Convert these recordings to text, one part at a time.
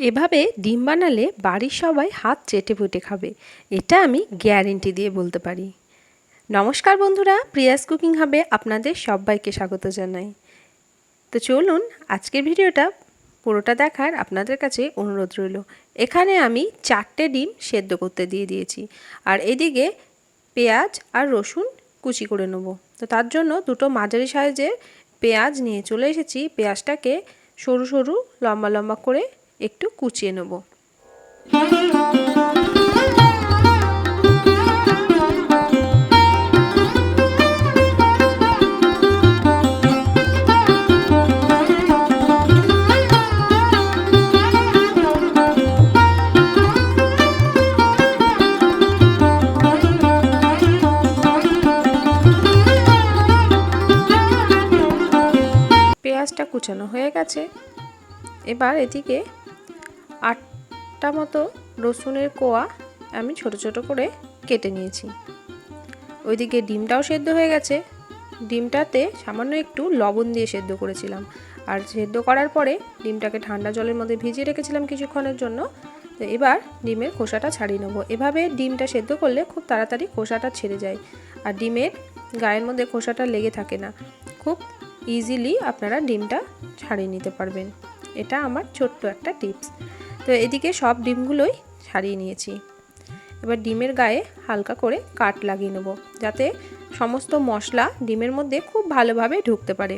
এভাবে ডিম বানালে বাড়ির সবাই হাত চেটে পুটে খাবে। এটা আমি গ্যারেন্টি দিয়ে বলতে পারি। নমস্কার বন্ধুরা, প্রিয়াস কুকিং হাবে আপনাদের সবাইকে স্বাগত জানাই। তো চলুন আজকের ভিডিওটা পুরোটা দেখার আপনাদের কাছে অনুরোধ রইল। এখানে আমি চারটে ডিম সেদ্ধ করতে দিয়ে দিয়েছি। আর এদিকে পেঁয়াজ আর রসুন কুচি করে নেব। তো তার জন্য দুটো মাঝারি সাইজের পেঁয়াজ নিয়ে চলে এসেছি। পেঁয়াজটাকে সরু সরু লম্বা লম্বা করে একটু কুচিয়ে নেব। পেঁয়াজটা কুচানো হয়ে গেছে। এবার এদিকে আটটা মতো রসুনের কোয়া আমি ছোট ছোট করে কেটে নিয়েছি। ওইদিকে ডিমটাও সেদ্ধ হয়ে গেছে। ডিমটাতে সামান্য একটু লবণ দিয়ে সেদ্ধ করেছিলাম। আর সেদ্ধ করার পরে ডিমটাকে ঠান্ডা জলের মধ্যে ভিজিয়ে রেখেছিলাম কিছুক্ষণের জন্য। তো এবার ডিমের খোসাটা ছাড়িয়ে নেব। এভাবে ডিমটা সেদ্ধ করলে খুব তাড়াতাড়ি খোসাটা ছেড়ে যায়। আর ডিমের গায়ের মধ্যে খোসাটা লেগে থাকে না। খুব ইজিলি আপনারা ডিমটা ছাড়িয়ে নিতে পারবেন। এটা আমার ছোট্ট একটা টিপস তো এদিকে সব ডিমগুলোই ছাড়িয়ে নিয়েছি। এবার ডিমের গায়ে হালকা করে কাট লাগিয়ে নেব, যাতে সমস্ত মশলা ডিমের মধ্যে খুব ভালোভাবে ঢুকতে পারে।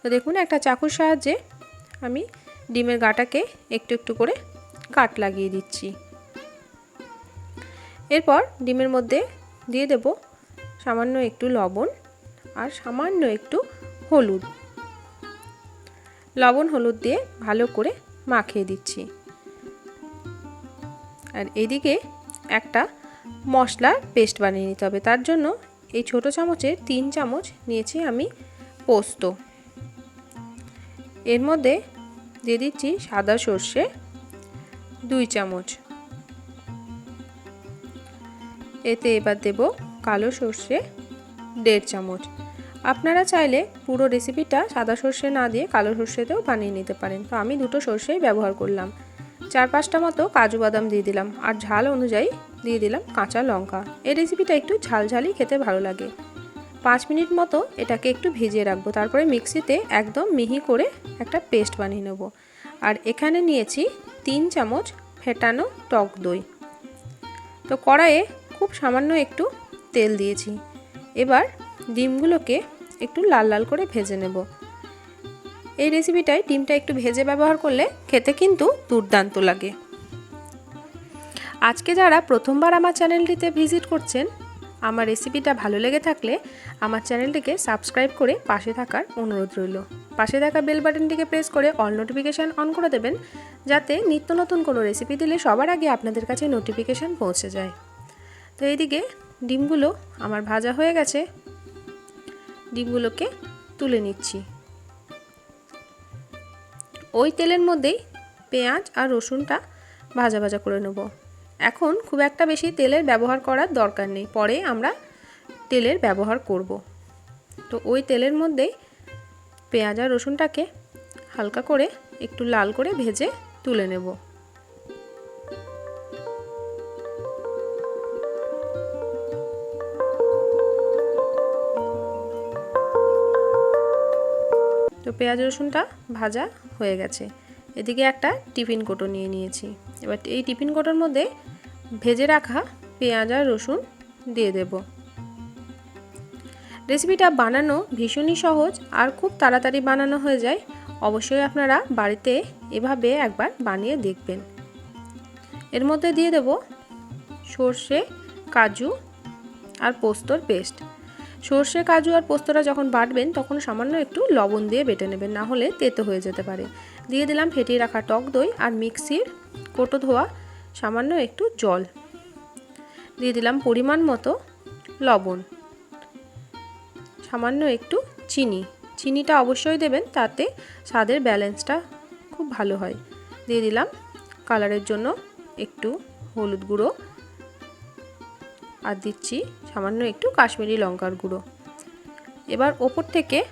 তো দেখুন, একটা চাকুর সাহায্যে আমি ডিমের গাটাকে একটু একটু করে কাট লাগিয়ে দিচ্ছি। এরপর ডিমের মধ্যে দিয়ে দেব সামান্য একটু লবণ আর সামান্য একটু হলুদ। লবণ হলুদ দিয়ে ভালো করে মাখিয়ে দিচ্ছি। আর এদিকে একটা মশলার পেস্ট বানিয়ে নিতে হবে। তার জন্য এই ছোট চামচের তিন চামচ নিয়েছি আমি পোস্ত। এর মধ্যে দিয়ে দিচ্ছি সাদা সর্ষে দুই চামচ। এতে এবার দেব কালো সর্ষে দেড় চামচ। আপনারা চাইলে পুরো রেসিপিটা সাদা সর্ষে না দিয়ে কালো সর্ষেতেও বানিয়ে নিতে পারেন। তো আমি দুটো সর্ষেই ব্যবহার করলাম। চার পাঁচটা মতো কাজু বাদাম দিয়ে দিলাম আর ঝাল অনুযায়ী দিয়ে দিলাম কাঁচা লঙ্কা। এই রেসিপিটা একটু ঝালঝালি খেতে ভালো লাগে। পাঁচ মিনিট মতো এটাকে একটু ভিজিয়ে রাখব। তারপরে মিক্সিতে একদম মিহি করে একটা পেস্ট বানিয়ে নেব। আর এখানে নিয়েছি তিন চামচ ফেটানো টক দই। তো কড়াইয়ে খুব সামান্য একটু তেল দিয়েছি। এবার ডিমগুলোকে একটু লাল লাল করে ভেজে নেব। এই রেসিপিটায় ডিমটা একটু ভেজে ব্যবহার করলে খেতে কিন্তু দুর্দান্ত লাগে। আজকে যারা প্রথমবার আমার চ্যানেলটিতে ভিজিট করছেন, আমার রেসিপিটা ভালো লেগে থাকলে আমার চ্যানেলটিকে সাবস্ক্রাইব করে পাশে থাকার অনুরোধ রইল। পাশে থাকা বেল বাটনটিকে প্রেস করে অল নোটিফিকেশান অন করে দেবেন, যাতে নিত্য নতুন কোনো রেসিপি দিলে সবার আগে আপনাদের কাছে নোটিফিকেশান পৌঁছে যায়। তো এইদিকে ডিমগুলো আমার ভাজা হয়ে গেছে ডিমগুলোকে তুলে নিচ্ছি। ওই তেলের মধ্যেই পেঁয়াজ আর রসুনটা ভাজা ভাজা করে নেব। এখন খুব একটা বেশি তেলের ব্যবহার করার দরকার নেই, পরে আমরা তেলের ব্যবহার করব। তো ওই তেলের মধ্যেই পেঁয়াজ আর রসুনটাকে হালকা করে একটু লাল করে ভেজে তুলে নেব। পেঁয়াজ রসুনটা ভাজা হয়ে গেছে। এদিকে একটা টিফিন কোটো নিয়ে নিয়েছি। এবার এই টিফিন কোটোর মধ্যে ভেজে রাখা পেঁয়াজ আর রসুন দিয়ে দেব। রেসিপিটা বানানো ভীষণই সহজ আর খুব তাড়াতাড়ি বানানো হয়ে যায়। অবশ্যই আপনারা বাড়িতে এভাবে একবার বানিয়ে দেখবেন। এর মধ্যে দিয়ে দেব সর্ষে, কাজু আর পোস্তর পেস্ট। সর্ষে, কাজু আর পোস্তটা যখন বাটবেন, তখন সামান্য একটু লবণ দিয়ে বেটে নেবেন, না হলে তেতো হয়ে যেতে পারে। দিয়ে দিলাম ফেটিয়ে রাখা টক দই আর মিক্সির কোটো ধোয়া, সামান্য একটু জল। দিয়ে দিলাম পরিমাণ মতো লবণ। সামান্য একটু চিনি। চিনিটা অবশ্যই দেবেন, তাতে স্বাদের ব্যালেন্সটা খুব ভালো হয়। দিয়ে দিলাম কালারের জন্য একটু হলুদ গুঁড়ো। আর দিচ্ছি সামান্য একটু কাশ্মীরি লঙ্কার গুঁড়ো। এবার ওপর থেকে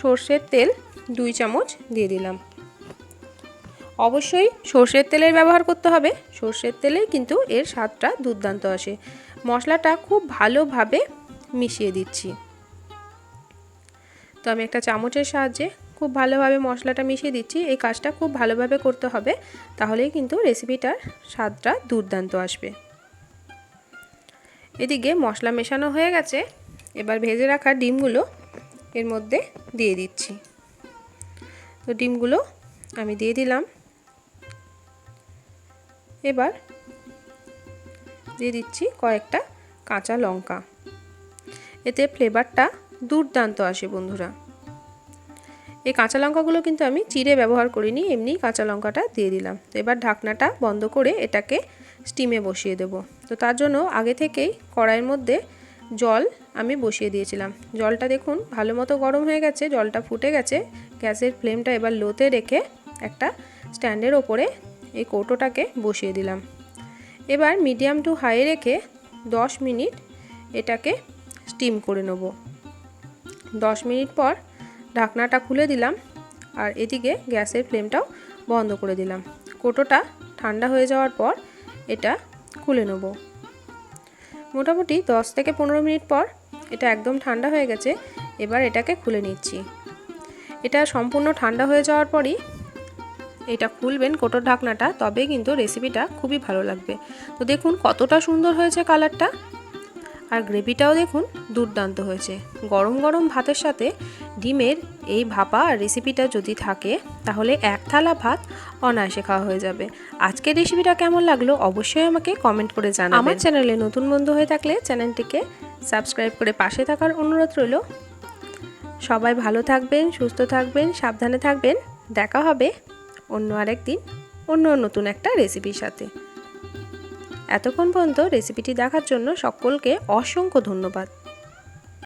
সর্ষের তেল দুই চামচ দিয়ে দিলাম। অবশ্যই সর্ষের তেলের ব্যবহার করতে হবে। সর্ষের তেলেই কিন্তু এর স্বাদটা দুর্দান্ত আসে। মশলাটা খুব ভালোভাবে মিশিয়ে দিচ্ছি। তো আমি একটা চামচের সাহায্যে খুব ভালোভাবে মশলাটা মিশিয়ে দিচ্ছি। এই কাজটা খুব ভালোভাবে করতে হবে। তাহলেই কিন্তু রেসিপিটার স্বাদটা দুর্দান্ত আসবে। এদিকে মশলা মেশানো হয়ে গেছে। এবার ভেজে রাখা ডিমগুলো এর মধ্যে দিয়ে দিচ্ছি। তো ডিমগুলো আমি দিয়ে দিলাম। এবার দিয়ে দিচ্ছি কয়েকটা কাঁচা লঙ্কা। এতে ফ্লেভারটা দুর্দান্ত আসে বন্ধুরা। এই কাঁচা লঙ্কাগুলো কিন্তু আমি চিড়ে ব্যবহার করিনি এমনি কাঁচা লঙ্কাটা দিয়ে দিলাম। এবার ঢাকনাটা বন্ধ করে এটাকে স্টিমে বসিয়ে দেব। তো তার জন্য আগে থেকেই কড়াইয়ের মধ্যে জল আমি বসিয়ে দিয়েছিলাম। জলটা দেখুন ভালো মতো গরম হয়ে গেছে, জলটা ফুটে গেছে। গ্যাসের ফ্লেমটা এবার লোতে রেখে একটা স্ট্যান্ডের ওপরে এই কৌটোটাকে বসিয়ে দিলাম। এবার মিডিয়াম টু হাই রেখে 10 মিনিট এটাকে স্টিম করে নেব। 10 মিনিট পর ঢাকনাটা খুলে দিলাম আর এদিকে গ্যাসের ফ্লেমটাও বন্ধ করে দিলাম। কোটোটা ঠান্ডা হয়ে যাওয়ার পর এটা খুলে নেব। মোটামুটি 10 থেকে পনেরো মিনিট পর এটা একদম ঠান্ডা হয়ে গেছে, এবার এটাকে খুলে নিচ্ছি। এটা সম্পূর্ণ ঠান্ডা হয়ে যাওয়ার পরই এটা খুলবেন কোটোর ঢাকনাটা তবে কিন্তু রেসিপিটা খুবই ভালো লাগবে। তো দেখুন কতটা সুন্দর হয়েছে কালারটা আর গ্রেভিটাও দেখুন দুর্দান্ত হয়েছে। গরম গরম ভাতের সাথে ডিমের এই ভাপা রেসিপিটা যদি থাকে, তাহলে এক থালা ভাত অনায়াসে খাওয়া হয়ে যাবে। আজকের রেসিপিটা কেমন লাগল অবশ্যই আমাকে কমেন্ট করে জানাবেন। আমার চ্যানেলে নতুন বন্ধু হয়ে থাকলে চ্যানেলটিকে সাবস্ক্রাইব করে পাশে থাকার অনুরোধ রইল। সবাই ভালো থাকবেন, সুস্থ থাকবেন, সাবধানে থাকবেন। দেখা হবে অন্য আরেক দিন অন্য নতুন একটা রেসিপির সাথে। এতক্ষণ পর্যন্ত রেসিপিটি দেখার জন্য সকলকে অসংখ্য ধন্যবাদ।